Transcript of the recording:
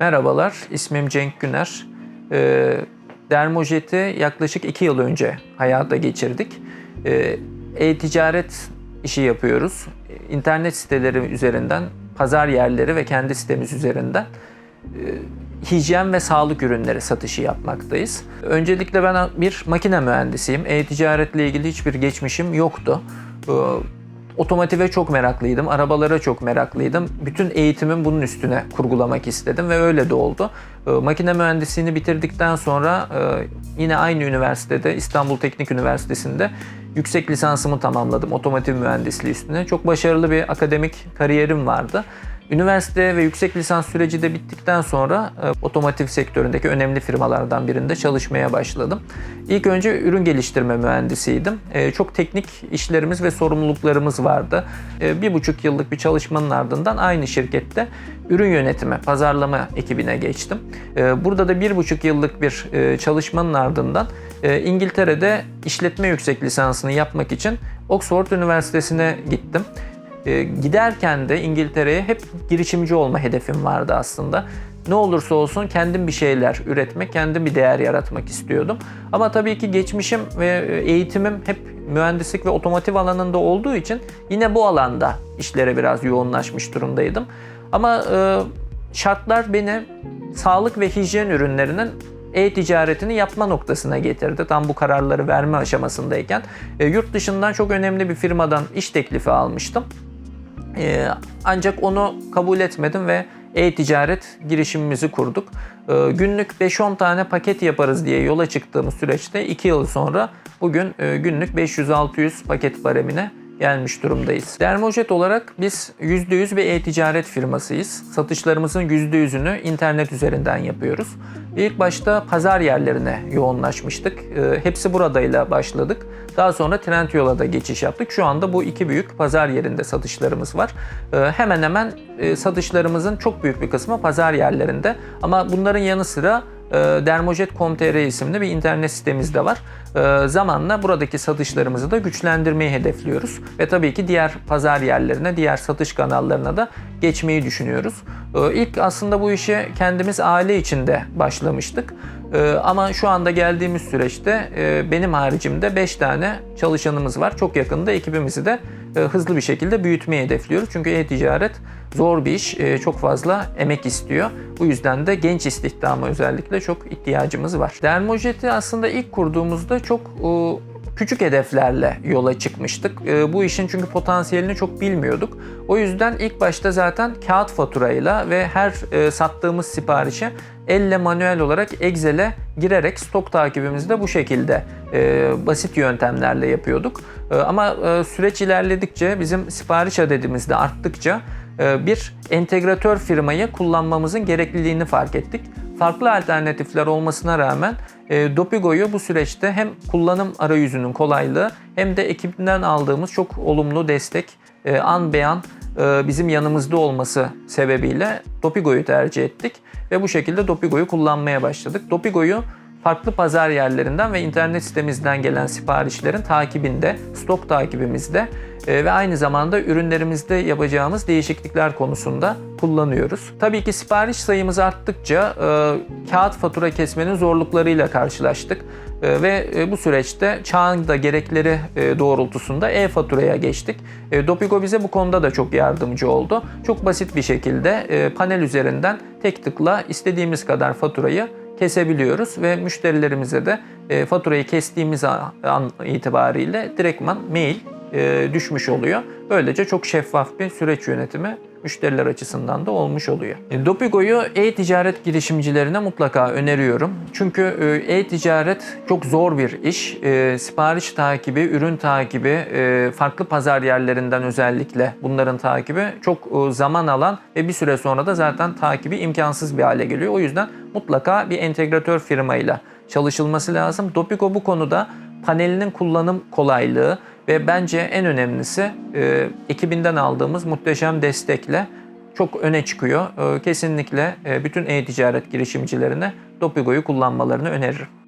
Merhabalar, ismim Cenk Güner. Ee, Dermojet'i yaklaşık iki yıl önce hayata geçirdik. Ee, E-ticaret işi yapıyoruz. İnternet siteleri üzerinden, pazar yerleri ve kendi sitemiz üzerinden e, hijyen ve sağlık ürünleri satışı yapmaktayız. Öncelikle ben bir makine mühendisiyim. E-ticaretle ilgili hiçbir geçmişim yoktu. Otomotive çok meraklıydım, arabalara çok meraklıydım. Bütün eğitimim bunun üstüne kurgulamak istedim ve öyle de oldu. Ee, Makine mühendisliğini bitirdikten sonra e, yine aynı üniversitede İstanbul Teknik Üniversitesi'nde yüksek lisansımı tamamladım otomotiv mühendisliği üstüne. Çok başarılı bir akademik kariyerim vardı. Üniversite ve yüksek lisans süreci de bittikten sonra e, otomotiv sektöründeki önemli firmalardan birinde çalışmaya başladım. İlk önce ürün geliştirme mühendisiydim. E, çok teknik işlerimiz ve sorumluluklarımız vardı. E, bir buçuk yıllık bir çalışmanın ardından aynı şirkette ürün yönetimi, pazarlama ekibine geçtim. E, burada da bir buçuk yıllık bir e, çalışmanın ardından e, İngiltere'de işletme yüksek lisansını yapmak için Oxford Üniversitesi'ne gittim. E, giderken de İngiltere'ye hep girişimci olma hedefim vardı aslında. Ne olursa olsun kendim bir şeyler üretmek, kendim bir değer yaratmak istiyordum. Ama tabii ki geçmişim ve eğitimim hep mühendislik ve otomotiv alanında olduğu için yine bu alanda işlere biraz yoğunlaşmış durumdaydım. Ama e, şartlar beni sağlık ve hijyen ürünlerinin e-ticaretini yapma noktasına getirdi. Tam bu kararları verme aşamasındayken. E, yurt dışından çok önemli bir firmadan iş teklifi almıştım. Ee, ancak onu kabul etmedim ve e-ticaret girişimimizi kurduk. Ee, günlük 5-10 tane paket yaparız diye yola çıktığımız süreçte 2 yıl sonra bugün e, günlük 500-600 paket baremine gelmiş durumdayız. Dermojet olarak biz %100 bir e-ticaret firmasıyız. Satışlarımızın %100'ünü internet üzerinden yapıyoruz. İlk başta pazar yerlerine yoğunlaşmıştık. Ee, Hepsi buradayla başladık. Daha sonra Trendyol'a da geçiş yaptık. Şu anda bu iki büyük pazar yerinde satışlarımız var. Ee, Hemen hemen e, satışlarımızın çok büyük bir kısmı pazar yerlerinde. Ama bunların yanı sıra dermojet.com.tr isimli bir internet sitemiz de var. E, Zamanla buradaki satışlarımızı da güçlendirmeyi hedefliyoruz. Ve tabii ki diğer pazar yerlerine, diğer satış kanallarına da geçmeyi düşünüyoruz. E, İlk aslında bu işe kendimiz aile içinde başlamıştık. Ama şu anda geldiğimiz süreçte e, benim haricimde 5 tane çalışanımız var. Çok yakında ekibimizi de e, hızlı bir şekilde büyütmeyi hedefliyoruz. Çünkü e-ticaret zor bir iş, e, çok fazla emek istiyor. Bu yüzden de genç istihdama özellikle çok ihtiyacımız var. Dermojet'i aslında ilk kurduğumuzda çok e, küçük hedeflerle yola çıkmıştık. E, Bu işin çünkü potansiyelini çok bilmiyorduk. O yüzden ilk başta zaten kağıt faturayla ve her sattığımız siparişe elle manuel olarak Excel'e girerek stok takibimizi de bu şekilde e, basit yöntemlerle yapıyorduk. E, ama e, süreç ilerledikçe bizim sipariş adedimiz de arttıkça bir entegratör firmayı kullanmamızın gerekliliğini fark ettik. Farklı alternatifler olmasına rağmen e, Dopigo'yu bu süreçte hem kullanım arayüzünün kolaylığı hem de ekibinden aldığımız çok olumlu destek e, an beyan e, bizim yanımızda olması sebebiyle Dopigo'yu tercih ettik ve bu şekilde Dopigo'yu kullanmaya başladık. Dopigo'yu farklı pazar yerlerinden ve internet sitemizden gelen siparişlerin takibinde, stok takibimizde e, ve aynı zamanda ürünlerimizde yapacağımız değişiklikler konusunda kullanıyoruz. Tabii ki sipariş sayımız arttıkça e, kağıt fatura kesmenin zorluklarıyla karşılaştık E, ve bu süreçte çağın da gerekleri doğrultusunda e-faturaya geçtik. E, Dopigo bize bu konuda da çok yardımcı oldu. Çok basit bir şekilde panel üzerinden tek tıkla istediğimiz kadar faturayı kesebiliyoruz ve müşterilerimize de e, faturayı kestiğimiz an itibariyle direktman mail e, düşmüş oluyor. Böylece çok şeffaf bir süreç yönetimi müşteriler açısından da olmuş oluyor. E, Dopigo'yu e-ticaret girişimcilerine mutlaka öneriyorum. Çünkü e, e-ticaret çok zor bir iş. E, Sipariş takibi, ürün takibi, farklı pazar yerlerinden özellikle bunların takibi çok zaman alan ve bir süre sonra da zaten takibi imkansız bir hale geliyor. O yüzden mutlaka bir entegratör firmayla çalışılması lazım. Dopigo bu konuda panelinin kullanım kolaylığı ve bence en önemlisi e, ekibinden aldığımız muhteşem destekle çok öne çıkıyor. E, kesinlikle e, bütün e-ticaret girişimcilerine Dopigo'yu kullanmalarını öneririm.